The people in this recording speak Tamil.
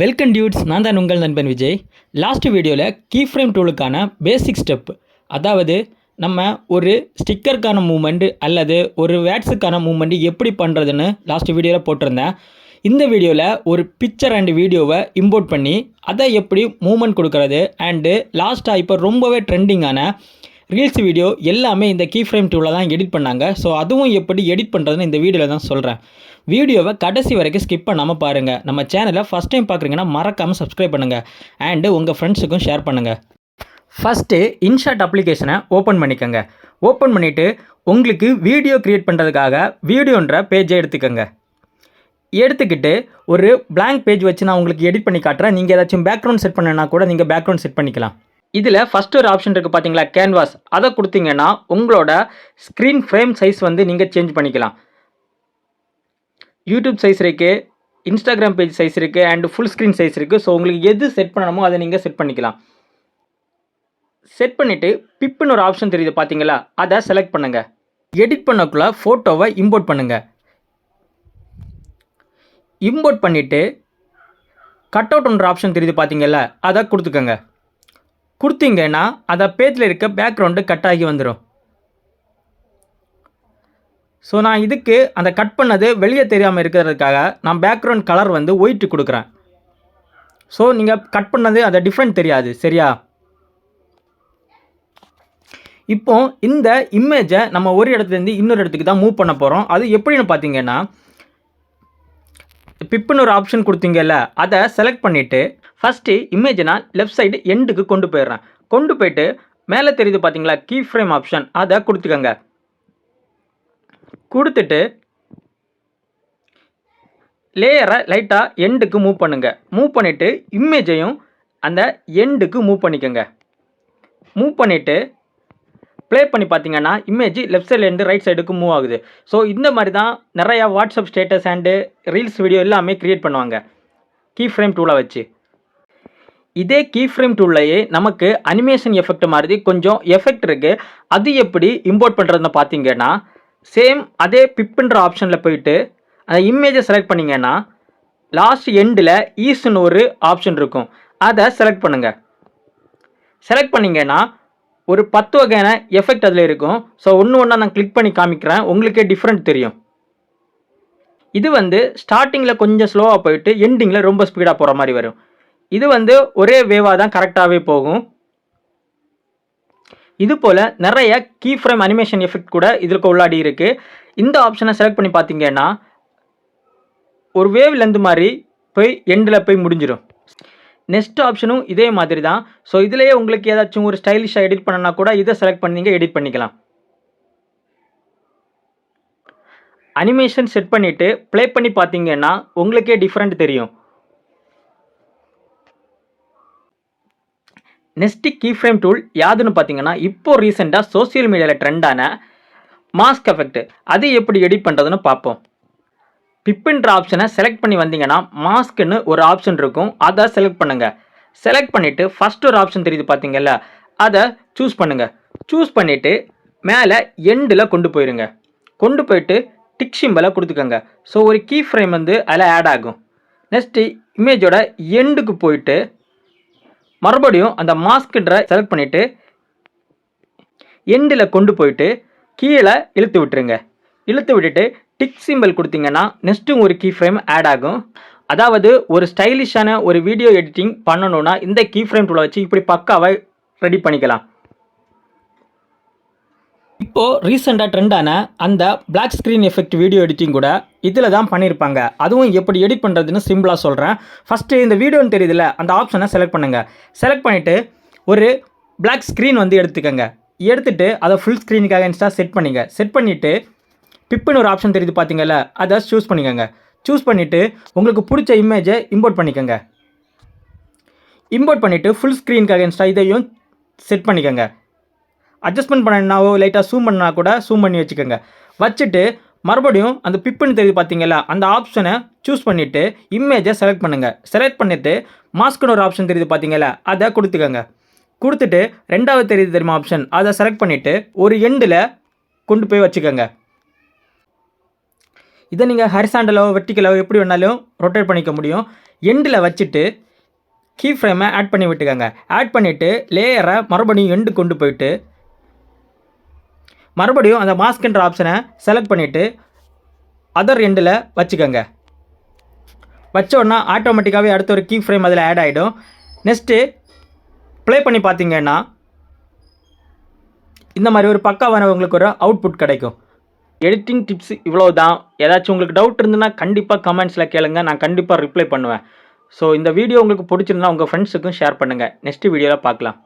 வெல்கம் டியூட்ஸ் நான் தான் உங்கள் நண்பன் விஜய். லாஸ்ட் வீடியோவில் கீ ஃப்ரேம் டூலுக்கான பேசிக் ஸ்டெப் அதாவது நம்ம ஒரு ஸ்டிக்கருக்கான மூமெண்ட்டு அல்லது ஒரு வேட்ஸுக்கான மூமெண்ட் எப்படி பண்ணுறதுன்னு லாஸ்ட் வீடியோவில் போட்டிருந்தேன். இந்த வீடியோவில் ஒரு பிக்சர் அண்ட் வீடியோவை இம்போர்ட் பண்ணி அதை எப்படி மூமெண்ட் கொடுக்கறது அண்டு லாஸ்ட்டாக இப்போ ரொம்பவே ட்ரெண்டிங்கான ரீல்ஸ் வீடியோ எல்லாமே இந்த கீ ஃப்ரேம் டூவில் தான் எடிட் பண்ணாங்க. ஸோ அதுவும் எப்படி எடிட் பண்ணுறதுன்னு இந்த வீடியோவில் தான் சொல்கிறேன் வீடியோவை கடைசி வரைக்கும் ஸ்கிப் பண்ணாமல் பாருங்கள் நம்ம சேனலை ஃபஸ்ட் டைம் பார்க்குறீங்கன்னா மறக்காமல் சப்ஸ்கிரைப் பண்ணுங்கள் அண்டு உங்கள் ஃப்ரெண்ட்ஸுக்கும் ஷேர் பண்ணுங்கள் ஃபஸ்ட்டு இன்ஷாட் அப்ளிகேஷனை ஓப்பன் பண்ணிக்கோங்க. ஓப்பன் பண்ணிவிட்டு உங்களுக்கு வீடியோ க்ரியேட் பண்ணுறதுக்காக வீடியோன்ற பேஜை எடுத்துக்கோங்க. எடுத்துக்கிட்டு ஒரு பிளாங்க் பேஜ் வச்சு நான் உங்களுக்கு எடிட் பண்ணி காட்டுறேன். நீங்கள் ஏதாச்சும் பேக்ரவுண்ட் செட் பண்ணனா கூட நீங்கள் பேக்ரவுண்ட் செட் பண்ணிக்கலாம். இதில் ஃபஸ்ட் ஒரு ஆப்ஷன் இருக்குது பார்த்தீங்களா கேன்வாஸ் அதை கொடுத்தீங்கன்னா உங்களோட ஸ்க்ரீன் ஃப்ரேம் சைஸ் வந்து நீங்கள் சேஞ்ச் பண்ணிக்கலாம். யூடியூப் சைஸ் இருக்குது இன்ஸ்டாகிராம் பேஜ் சைஸ் இருக்குது அண்டு ஃபுல் ஸ்க்ரீன் சைஸ் இருக்குது ஸோ உங்களுக்கு எது செட் பண்ணணுமோ அதை நீங்கள் செட் பண்ணிக்கலாம். செட் பண்ணிவிட்டு பிப்புன்னு ஒரு ஆப்ஷன் தெரியுது பார்த்தீங்களா அதை செலக்ட் பண்ணுங்கள் எடிட் பண்ணக்குள்ள ஃபோட்டோவை இம்போர்ட் பண்ணுங்கள் இம்போர்ட் பண்ணிவிட்டு கட் அவுட்ன்ற ஆப்ஷன் தெரியுது பார்த்தீங்களா அதை கொடுத்துக்கோங்க. கொடுத்தீங்கன்னா அதை பேஜில் இருக்க பேக்ரவுண்டு கட் ஆகி வந்துடும் ஸோ நான் இதுக்கு அந்த கட் பண்ணது வெளியே தெரியாமல் இருக்கிறதுக்காக நான் பேக்ரவுண்ட் கலர் வந்து ஒயிட்டு கொடுக்குறேன். ஸோ நீங்கள் கட் பண்ணது அந்த டிஃப்ரெண்ட் தெரியாது சரியா? இப்போ இந்த இமேஜை நம்ம ஒரு இடத்துலேருந்து இன்னொரு இடத்துக்கு தான் மூவ் பண்ண போகிறோம் அது எப்படின்னு பார்த்தீங்கன்னா பிப்புன்னு ஒரு ஆப்ஷன் கொடுத்தீங்கல்ல அதை செலக்ட் பண்ணிவிட்டு ஃபஸ்ட்டு இமேஜை நான் லெஃப்ட் சைடு எண்டுக்கு கொண்டு போயிடுறேன். கொண்டு போயிட்டு மேலே தெரியுது பார்த்தீங்களா கீ ஃப்ரேம் ஆப்ஷன் அதை கொடுத்துக்கோங்க. கொடுத்துட்டு லேயரை லைட்டாக எண்டுக்கு மூவ் பண்ணுங்கள் மூவ் பண்ணிவிட்டு இமேஜையும் அந்த எண்டுக்கு மூவ் பண்ணிக்கோங்க. மூவ் பண்ணிவிட்டு ப்ளே பண்ணி பார்த்தீங்கன்னா இமேஜ் லெஃப்ட் சைட்லேருந்து ரைட் சைடுக்கு மூவ் ஆகுது. ஸோ இந்த மாதிரி தான் நிறையா WhatsApp status and reels video எல்லாமே க்ரியேட் பண்ணுவாங்க. கீ ஃப்ரேம் டூலை வச்சு. இதே கீ ஃப்ரேம் டூல்லையே நமக்கு அனிமேஷன் எஃபெக்ட் மாதிரி கொஞ்சம் எஃபெக்ட் இருக்குது அது எப்படி இம்போர்ட் பண்ணுறதுன்னு பார்த்தீங்கன்னா சேம் அதே பிப்புன்ற ஆப்ஷனில் போயிட்டு அந்த இமேஜை செலக்ட் பண்ணிங்கன்னா லாஸ்ட் எண்டில் ஈஸ்ன்னு ஒரு ஆப்ஷன் இருக்கும். அதை செலக்ட் பண்ணுங்கள் செலக்ட் பண்ணிங்கன்னா ஒரு பத்து வகையான எஃபெக்ட் அதில் இருக்கும். ஸோ ஒன்று ஒன்றா நான் கிளிக் பண்ணி காமிக்கிறேன். உங்களுக்கே டிஃப்ரெண்ட் தெரியும். இது வந்து ஸ்டார்டிங்கில் கொஞ்சம் ஸ்லோவாக போயிட்டு எண்டிங்கில் ரொம்ப ஸ்பீடாக போகிற மாதிரி வரும். இது வந்து ஒரே வேவாக தான் கரெக்டாகவே போகும். இது போல் நிறைய கீ ஃப்ரேம் அனிமேஷன் எஃபெக்ட் கூட இதற்கு உள்ளாடி இருக்குது இந்த ஆப்ஷனை செலக்ட் பண்ணி பார்த்தீங்கன்னா ஒரு வேவ் மாதிரி போய் எண்டில் போய் முடிஞ்சிடும் நெக்ஸ்ட் ஆப்ஷனும் இதே மாதிரி தான். ஸோ இதுலேயே உங்களுக்கு ஏதாச்சும் ஒரு ஸ்டைலிஷாக எடிட் பண்ணனா கூட இதை செலக்ட் பண்ணீங்க எடிட் பண்ணிக்கலாம். அனிமேஷன் செட் பண்ணிவிட்டு ப்ளே பண்ணி பார்த்தீங்கன்னா உங்களுக்கே டிஃப்ரெண்ட் தெரியும். நெக்ஸ்ட் கீ ஃப்ரேம் டூல் யாதுன்னு பார்த்தீங்கன்னா இப்போ ரீசெண்டாக சோஷியல் மீடியாவில் ட்ரெண்டான மாஸ்க் எஃபெக்ட் அது எப்படி எடிட் பண்ணுறதுன்னு பார்ப்போம் பிப்புன்ற ஆப்ஷனை செலக்ட் பண்ணி வந்தீங்கன்னா மாஸ்க்குன்னு ஒரு ஆப்ஷன் இருக்கும். அதை செலக்ட் பண்ணுங்கள் செலக்ட் பண்ணிவிட்டு ஃபஸ்ட் ஒரு ஆப்ஷன் தெரியுது பார்த்தீங்கல்ல அதை சூஸ் பண்ணுங்கள் சூஸ் பண்ணிவிட்டு மேலே எண்டில் கொண்டு போயிருங்க. கொண்டு போயிட்டு டிக் சிம்பலை கொடுத்துக்கோங்க. ஸோ ஒரு கீ ஃப்ரேம் வந்து அதில் ஆட் ஆகும். நெக்ஸ்ட்டு இமேஜோட எண்டுக்கு போயிட்டு மறுபடியும் அந்த மாஸ்க்குன்ற செலக்ட் பண்ணிவிட்டு எண்டில் கொண்டு போயிட்டு கீழே இழுத்து விட்டுருங்க. இழுத்து விட்டுட்டு டிக் சிம்பிள் கொடுத்தீங்கன்னா நெக்ஸ்ட்டும் ஒரு கீ ஃப்ரேம் ஆட் ஆகும். அதாவது ஒரு ஸ்டைலிஷான ஒரு வீடியோ எடிட்டிங் பண்ணணும்னா இந்த கீ ஃப்ரேம் டூலை வச்சு இப்படி பக்காவாக ரெடி பண்ணிக்கலாம். இப்போது ரீசெண்டாக ட்ரெண்டான அந்த black screen effect video editing கூட இதில் தான் பண்ணியிருப்பாங்க அதுவும் எப்படி எடிட் பண்ணுறதுன்னு சிம்பிளாக சொல்கிறேன் ஃபஸ்ட்டு இந்த வீடியோன்னு தெரியுதுல அந்த ஆப்ஷனை செலக்ட் பண்ணுங்கள் செலக்ட் பண்ணிவிட்டு ஒரு பிளாக் ஸ்க்ரீன் வந்து எடுத்துக்கோங்க. எடுத்துகிட்டு அதை ஃபுல் ஸ்க்ரீனுக்காக இன்ஸ்டா செட் பண்ணிங்க. செட் பண்ணிவிட்டு பிப்புன்னு ஒரு ஆப்ஷன் தெரியுது பார்த்தீங்கல்ல அதை சூஸ் பண்ணிக்கோங்க. சூஸ் பண்ணிவிட்டு உங்களுக்கு பிடிச்ச இமேஜை இம்போர்ட் பண்ணிக்கோங்க. இம்போர்ட் பண்ணிவிட்டு ஃபுல் ஸ்க்ரீனுக்காக இன்ஸ்டா இதையும் செட் பண்ணிக்கோங்க. அட்ஜஸ்ட்மெண்ட் பண்ணனாவோ லைட்டாக சூம் பண்ணா கூட சூம் பண்ணி வச்சுக்கோங்க. வச்சுட்டு மறுபடியும் அந்த பிப்புன்னு தெரியுது பார்த்தீங்களா? அந்த ஆப்ஷனை சூஸ் பண்ணிவிட்டு இமேஜை செலக்ட் பண்ணுங்கள் செலக்ட் பண்ணிவிட்டு மாஸ்க்குன்னு ஒரு ஆப்ஷன் தெரியுது பார்த்தீங்களா? அதை கொடுத்துக்கோங்க. கொடுத்துட்டு ரெண்டாவது தெரியுது தெரியுமா ஆப்ஷன் அதை செலக்ட் பண்ணிவிட்டு ஒரு எண்டில் கொண்டு போய் வச்சுக்கோங்க. இதை நீங்கள் ஹரிசாண்டலோ வெர்டிக்கலோ எப்படி வேணாலும் ரொட்டேட் பண்ணிக்க முடியும். எண்டில் வச்சுட்டு கீ ஃப்ரேமை ஆட் பண்ணி விட்டுக்கோங்க. ஆட் பண்ணிவிட்டு லேயரை மறுபடியும் எண்டு கொண்டு போயிட்டு மறுபடியும் அந்த மாஸ்க்ன்ற ஆப்ஷனை செலக்ட் பண்ணிவிட்டு அதர் எண்டில் வச்சுக்கோங்க. வச்ச உடனே ஆட்டோமேட்டிக்காகவே அடுத்த ஒரு கீ ஃப்ரேம் அதில் ஆட் ஆகிடும் நெக்ஸ்ட்டு ப்ளே பண்ணி பார்த்தீங்கன்னா இந்த மாதிரி ஒரு பக்காவான உங்களுக்கு ஒரு அவுட்புட் கிடைக்கும். எடிட்டிங் டிப்ஸ் இவ்வளோ தான் ஏதாச்சும் உங்களுக்கு டவுட் இருந்ததுன்னா கண்டிப்பாக கமெண்ட்ஸில் கேளுங்க. நான் கண்டிப்பாக ரிப்ளை பண்ணுவேன். ஸோ இந்த வீடியோ உங்களுக்கு பிடிச்சிருந்தா உங்கள் ஃப்ரெண்ட்ஸுக்கும் ஷேர் பண்ணுங்கள் நெக்ஸ்ட் வீடியோவில் பார்க்கலாம்.